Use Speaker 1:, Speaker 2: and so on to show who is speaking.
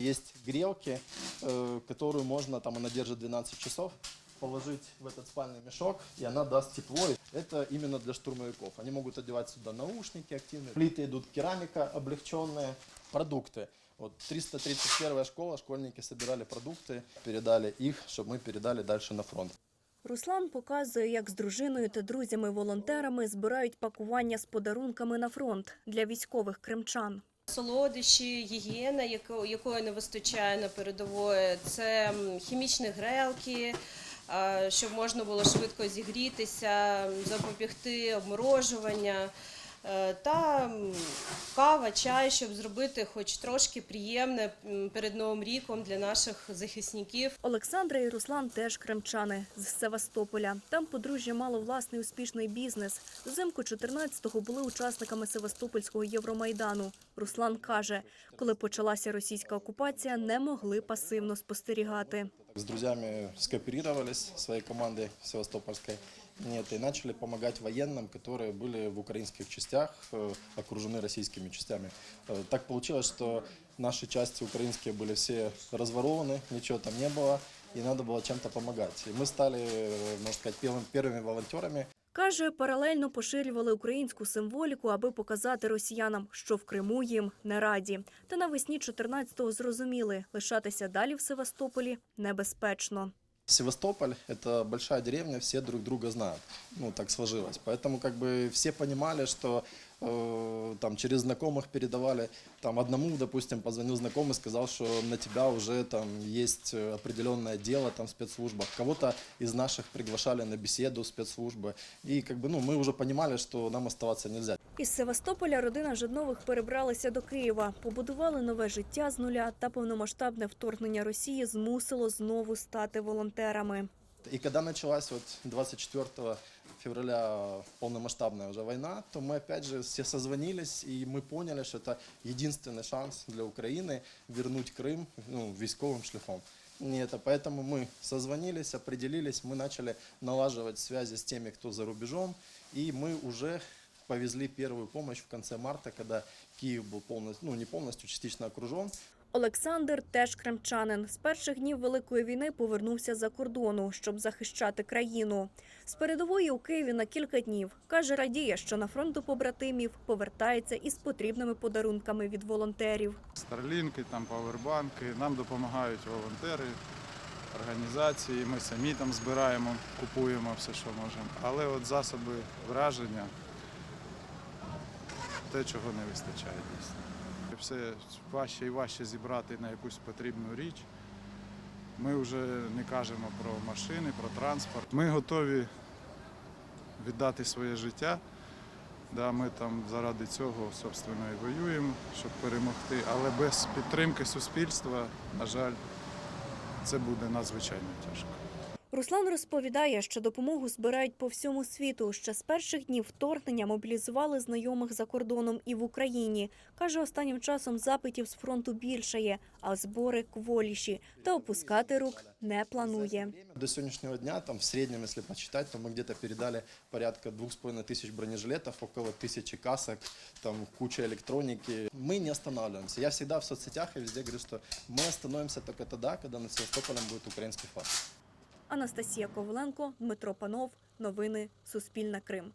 Speaker 1: Есть грелки, э, которую можно, там она держит 12 часов, положить в этот спальный мешок, и она даст тепло. Это именно для штурмовиков. Они могут одевать сюда наушники активные. Плиты идут керамика облегченная. Продукты. Вот 331 школа, школьники собирали продукты, передали их, чтобы мы передали дальше на фронт.
Speaker 2: Руслан показує, як з дружиною та друзями-волонтерами збирають пакування з подарунками на фронт для військових кримчан.
Speaker 3: Солодощі, гігієна, яко- якої не вистачає на передової, це хімічні грелки, щоб можна було швидко зігрітися, запобігти обморожування. Е, Та кава, чай, щоб зробити хоч трошки приємне перед Новим ріком для наших захисників.
Speaker 2: Олександра і Руслан теж кримчани з Севастополя. Там подружжя мало власний успішний бізнес. Взимку 14-го були учасниками Севастопольського Євромайдану. Руслан каже, коли почалася російська окупація, не могли пасивно спостерігати.
Speaker 1: С друзьями скооперировались своей командой севастопольской нет, и начали помогать военным, которые были в украинских частях, э, окружены российскими частями. Э, Так получилось, что наши части украинские были все разворованы, ничего там не было, и надо было чем-то помогать. И мы стали, э, можно сказать, первым- первыми волонтерами.
Speaker 2: Каже, паралельно поширювали українську символіку, аби показати росіянам, що в Криму їм не раді. Та навесні 14-го зрозуміли, лишатися далі в Севастополі небезпечно.
Speaker 1: Севастополь – это большая деревня, все друг друга знают. Ну, так сложилось. Поэтому как бы все понимали, что э, там через знакомых передавали. Там одному, допустим, позвонил знакомый, сказал, что на тебя уже там есть э, определенное дело там в спецслужбах. Кого-то из наших приглашали на беседу в спецслужбы. И как бы, ну, мы уже понимали, что нам оставаться нельзя.
Speaker 2: Із Севастополя родина Жиднових перебралася до Києва, побудували нове життя з нуля та повномасштабне вторгнення Росії змусило знову стати волонтерами.
Speaker 1: И когда началась вот 24 февраля полномасштабная уже война, то мы опять же все созвонились, и мы поняли, что это единственный шанс для Украины вернуть Крым ну, військовым шляхом. И это поэтому мы созвонились, определились, мы начали налаживать связи с теми, кто за рубежом, и мы уже повезли первую помощь в конце марта, когда Киев был полностью, ну не полностью, частично окружен.
Speaker 2: Олександр теж кримчанин. З перших днів Великої війни повернувся за кордону, щоб захищати країну. З передової у Києві на кілька днів. Каже, радіє, що на фронт до побратимів повертається із потрібними подарунками від волонтерів.
Speaker 4: Старлінки, там павербанки. Нам допомагають волонтери, організації. Ми самі там збираємо, купуємо все, що можемо. Але от засоби враження те, чого не вистачає дійсно. Все важче і важче зібрати на якусь потрібну річ. Ми вже не кажемо про машини, про транспорт. Ми готові віддати своє життя. Да, ми там заради цього, собственно, і воюємо, щоб перемогти. Але без підтримки суспільства, на жаль, це буде надзвичайно тяжко.
Speaker 2: Руслан розповідає, що допомогу збирають по всьому світу. Ще з перших днів вторгнення мобілізували знайомих за кордоном і в Україні. Каже, останнім часом запитів з фронту більшає, а збори кволіші. Та опускати рук не планує.
Speaker 1: До сегодняшнего дня, там в среднем, если посчитать, то мы где-то передали порядка двух с половиной тысяч бронежилетов, около тысячи касок, там куча электроники. Мы не останавливаемся. Я всегда в соцсетях и везде говорю, что мы остановимся только тогда, когда над Севастополем будет украинский флаг.
Speaker 2: Анастасія Коваленко, Дмитро Панов. Новини Суспільна Крим.